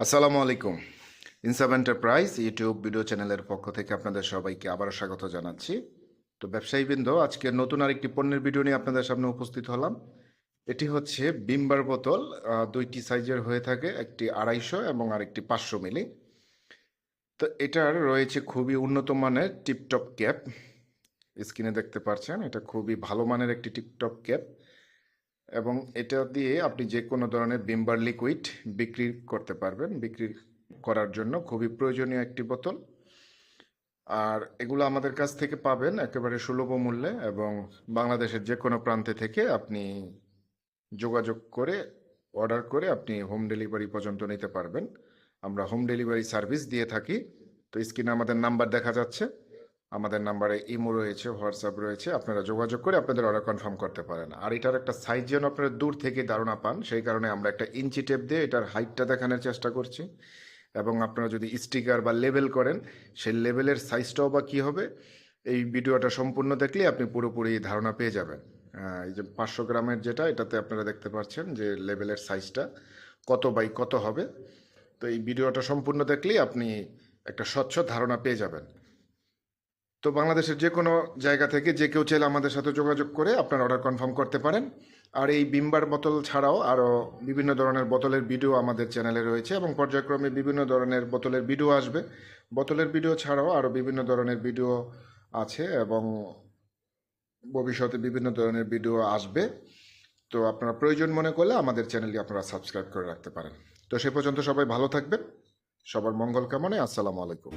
আসসালামু আলাইকুম। ইনসাব enterprise YouTube video চ্যানেলের পক্ষ থেকে আপনাদের সবাইকে আবারও স্বাগত জানাচ্ছি। তো ব্যবসায়ীবৃন্দ, আজকে নতুন আরেকটি পণ্যের ভিডিও নিয়ে আপনাদের সামনে উপস্থিত হলাম। এটি হচ্ছে বিম্বার বোতল দুইটি সাইজের হয়ে থাকে, একটি আড়াইশো এবং আরেকটি পাঁচশো মিলি। তো এটার রয়েছে খুবই উন্নত মানের টিপটপ ক্যাপ। স্ক্রিনে দেখতে পাচ্ছেন, এটা খুবই ভালো মানের একটি টিপটপ ক্যাপ। এবং এটা দিয়ে আপনি যে কোনো ধরনের বিম্বার লিকুইড বিক্রি করতে পারবেন। বিক্রি করার জন্য খুবই প্রয়োজনীয় একটি বোতল। আর এগুলো আমাদের কাছ থেকে পাবেন একেবারে সুলভ মূল্যে এবং বাংলাদেশের যে কোনো প্রান্তে থেকে আপনি যোগাযোগ করে, অর্ডার করে আপনি হোম ডেলিভারি পর্যন্ত নিতে পারবেন। আমরা হোম ডেলিভারি সার্ভিস দিয়ে থাকি। তো স্ক্রিনে আমাদের নাম্বার দেখা যাচ্ছে। আমাদের নাম্বারে ইমো রয়েছে হোয়াটসঅ্যাপ রয়েছে, আপনারা যোগাযোগ করে আপনাদের অর্ডার কনফার্ম করতে পারেন। আর এটার একটা সাইজ যেন আপনারা দূর থেকে ধারণা পান, সেই কারণে আমরা একটা ইঞ্চি টেপ দিয়ে এটার হাইটটা দেখানোর চেষ্টা করছি। এবং আপনারা যদি স্টিকার বা লেবেল করেন, সেই লেবেলের সাইজটাও বা কী হবে, এই ভিডিওটা সম্পূর্ণ দেখলে আপনি পুরোপুরি ধারণা পেয়ে যাবেন। এই যে পাঁচশো গ্রামের যেটা, এটাতে আপনারা দেখতে পাচ্ছেন যে লেবেলের সাইজটা কত বাই কত হবে। তো এই ভিডিওটা সম্পূর্ণ দেখলেই আপনি একটা স্বচ্ছ ধারণা পেয়ে যাবেন। তো বাংলাদেশের যে কোনো জায়গা থেকে যে কেউ চাইলে আমাদের সাথে যোগাযোগ করে আপনার অর্ডার কনফার্ম করতে পারেন। আর এই বিম্বার বোতল ছাড়াও আরও বিভিন্ন ধরনের বোতলের ভিডিও আমাদের চ্যানেলে রয়েছে এবং পর্যায়ক্রমে বিভিন্ন ধরনের বোতলের ভিডিও আসবে। বোতলের ভিডিও ছাড়াও আরও বিভিন্ন ধরনের ভিডিও আছে এবং ভবিষ্যতে বিভিন্ন ধরনের ভিডিও আসবে। তো আপনারা প্রয়োজন মনে করলে আমাদের চ্যানেলটি আপনারা সাবস্ক্রাইব করে রাখতে পারেন। তো সে পর্যন্ত সবাই ভালো থাকবেন। সবার মঙ্গল কামনায় আসসালামু আলাইকুম।